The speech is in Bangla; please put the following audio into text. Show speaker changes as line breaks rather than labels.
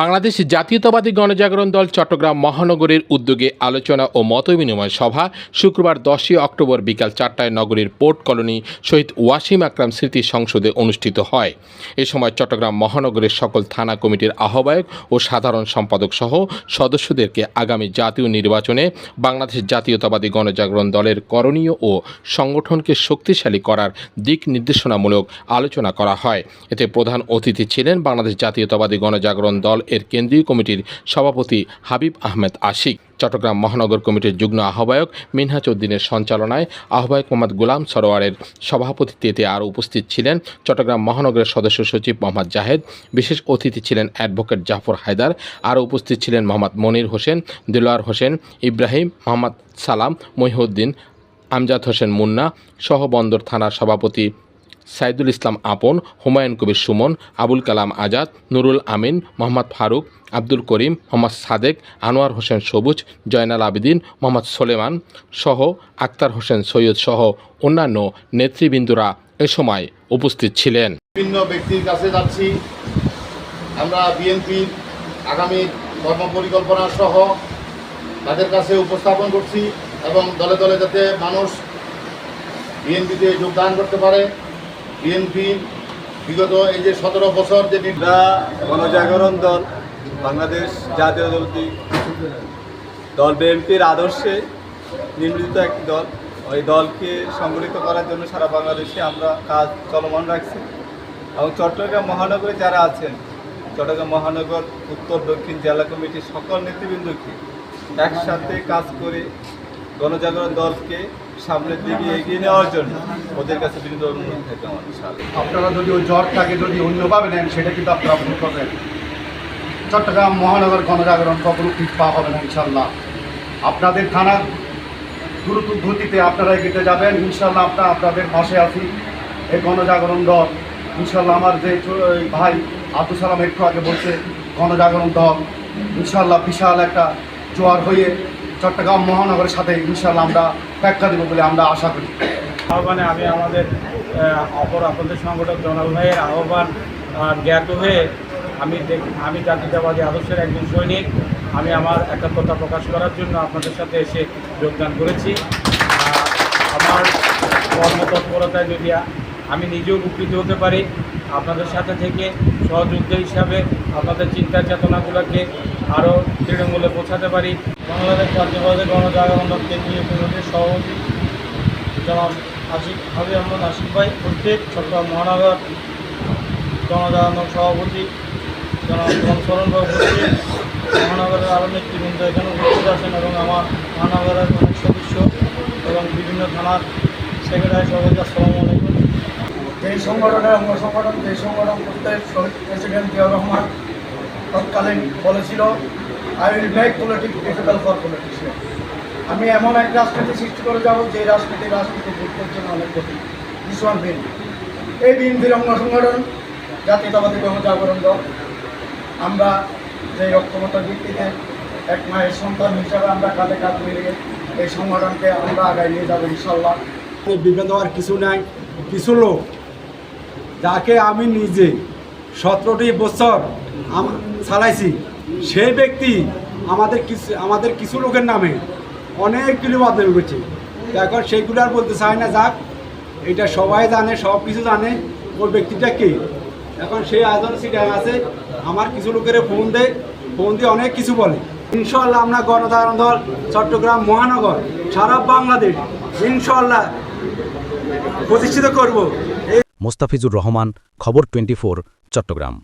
বাংলাদেশ জাতীয়তাবাদী গণজাগরণ দল চট্টগ্রাম মহানগরীর উদ্যোগে আলোচনা ও মতবিনিময় সভা শুক্রবার দশই অক্টোবর বিকাল চারটায় নগরীর পোর্ট কলোনি শহীদ ওয়াসিম আকরাম স্মৃতি সংসদে অনুষ্ঠিত হয়। এ সময় চট্টগ্রাম মহানগরের সকল থানা কমিটির আহ্বায়ক ও সাধারণ সম্পাদক সহ সদস্যদেরকে আগামী জাতীয় নির্বাচনে বাংলাদেশ জাতীয়তাবাদী গণজাগরণ দলের করণীয় ও সংগঠনকে শক্তিশালী করার দিক নির্দেশনামূলক আলোচনা করা হয়। এতে প্রধান অতিথি ছিলেন বাংলাদেশ জাতীয়তাবাদী গণজাগরণ দল এর কেন্দ্রীয় কমিটির সভাপতি হাবিব আহমেদ আশিক। চট্টগ্রাম মহানগর কমিটির যুগ্ম আহ্বায়ক মিনহাজ উদ্দিনের সঞ্চালনায় আহ্বায়ক মোহাম্মদ গোলাম সরোয়ারের সভাপতিত্বে আরও উপস্থিত ছিলেন চট্টগ্রাম মহানগরের সদস্য সচিব মোহাম্মদ জাহেদ, বিশেষ অতিথি ছিলেন অ্যাডভোকেট জাফর হায়দার, আরও উপস্থিত ছিলেন মোহাম্মদ মনির হোসেন, দিলওয়ার হোসেন, ইব্রাহিম, মোহাম্মদ সালাম, মহিউদ্দিন, আমজাদ হোসেন মুন্না, সহ বন্দর থানার সভাপতি সাইদুল ইসলাম আপন, হুমায়ুন কবির সুমন, আবুল কালাম আজাদ, নুরুল আমিন, মোহাম্মদ ফারুক, আব্দুল করিম, মোহাম্মদ সাদেক, আনোয়ার হোসেন সবুজ, জয়নাল আবেদিন, মোহাম্মদ সোলেমান সহ আক্তার হোসেন সৈয়দ সহ অন্যান্য নেতৃবৃন্দরা এ সময় উপস্থিত ছিলেন।
বিভিন্ন ব্যক্তির কাছে যাচ্ছি। আমরা বিএনপির আগামী কর্মপরিকল্পনা সহ তাদের কাছে উপস্থাপন করছি এবং দলে দলে যাতে মানুষ বিএনপিতে যোগদান করতে পারে। বিএনপি বিগত এই যে সতেরো বছর যে
আমরা গণজাগরণ দল, বাংলাদেশ জাতীয় দলটি, দল বিএনপির আদর্শে নির্মিত একটি দল। ওই দলকে সংগঠিত করার জন্য সারা বাংলাদেশে আমরা কাজ চলমান রাখছি। এবং চট্টগ্রাম মহানগরে যারা আছেন, চট্টগ্রাম মহানগর, উত্তর, দক্ষিণ জেলা কমিটির সকল নেতৃবৃন্দকে একসাথে কাজ করে গণজাগরণ দলকে সামনের দিকে এগিয়ে নেওয়ার জন্য ওদের কাছে বিনীত অনুরোধ থাকে ইনশাআল্লাহ।
আপনারা যদি ওই জ্বরটাকে যদি অন্যভাবে নেন, সেটা কিন্তু আপনারা ভুল করবেন। চট্টগ্রাম মহানগর গণজাগরণ কখনো ঠিক পা হবে না ইনশাল্লাহ আপনাদের থানার দ্রুত গতিতে আপনারা এগিয়ে যাবেন। ইনশাল্লাহ আপনার আপনাদের পাশে আছি। এই গণজাগরণ দল ইনশাল্লাহ আমার যে ভাই আব্দুল সালাম একটু আগে বলছে, গণজাগরণ দল। ইনশাল্লাহ বিশাল একটা জোয়ার হয়ে চট্টগ্রাম মহানগরের সাথে ইনশাল্লাহ আমরা ব্যাখ্যা দেবো বলে আমরা আশা করি।
আহ্বানে আমি আমাদের অপর আপনাদের সংগঠক জনাল ভাইয়ের আহ্বান জ্ঞাত হয়ে আমি আমি জাতীয়তাবাদী আদর্শের একজন সৈনিক, আমি আমার একাত্মতা প্রকাশ করার জন্য আপনাদের সাথে এসে যোগদান করেছি। আমার কর্মতৎপরতায় যদি আমি নিজেও উপকৃত হতে পারি, আপনাদের সাথে থেকে সহযোদ্ধা হিসাবে আপনাদের চিন্তা চেতনাগুলোকে আরও তৃণমূলে পৌঁছাতে পারি। বাংলাদেশ জাতীয়বাদী গণজাগরণ দল কেন্দ্রীয় কমিটির সভাপতি জনাব আশিক হাবি আহমদ, আশিক ভাই, উপস্থিত। চট্টগ্রাম মহানগর জনজাগরণ সভাপতি জনাব শরণ ভাই মহানগরের আরও নেতৃবৃন্দ এখানে উপস্থিত আছেন এবং আমার মহানগরের অনেক সদস্য এবং বিভিন্ন থানার সেক্রেটারি সভাপতি, আসসালামু আলাইকুম।
এই সংগঠনের অঙ্গ সংগঠন যে সংগঠন করতে শহীদ প্রেসিডেন্ট জিয়াউর রহমান তৎকালীন বলেছিল I will make politics difficult for politician আমি এমন এক রাজনীতি সৃষ্টি করে যাব, যে রাজনীতি রাজনীতি যুদ্ধের জন্য অনেক কঠিন। বিশ্বন বিন এই বিএনপির অঙ্গ সংগঠন, জাতীয়তাবাদী গণজাগরণ দল। আমরা যে রক্তগত ভিত্তিতে এক মায়ের সন্তান হিসাবে আমরা কাঁধে কাঁধ মিলিয়ে এই সংগঠনকে আমরা আগায় নিয়ে যাব ইনশাল্লাহ
বিভেদ হওয়ার কিছু নাই, কিছু লোক, যাকে আমি নিজে সতেরোটি বছর চালাইছি। সেই ব্যক্তি আমাদের কিছু আমাদের কিছু লোকের নামে অনেকগুলি বদনাম করেছে এখন সেইগুলো আর বলতে চাই না, যাক, এটা সবাই জানে, সব কিছু জানে, ওই ব্যক্তিটা কে? এখন সেই আয়োজন সিটাং আছে, আমার কিছু লোকের ফোন দেয় ফোন দিয়ে অনেক কিছু বলে। ইনশাল্লাহ আমরা গণতান্ত্র দল, চট্টগ্রাম মহানগর, সারা বাংলাদেশ ইনশাল্লাহ প্রতিষ্ঠিত করব।
মোস্তাফিজুর রহমান, খবর টোয়েন্টি চট্টগ্রাম।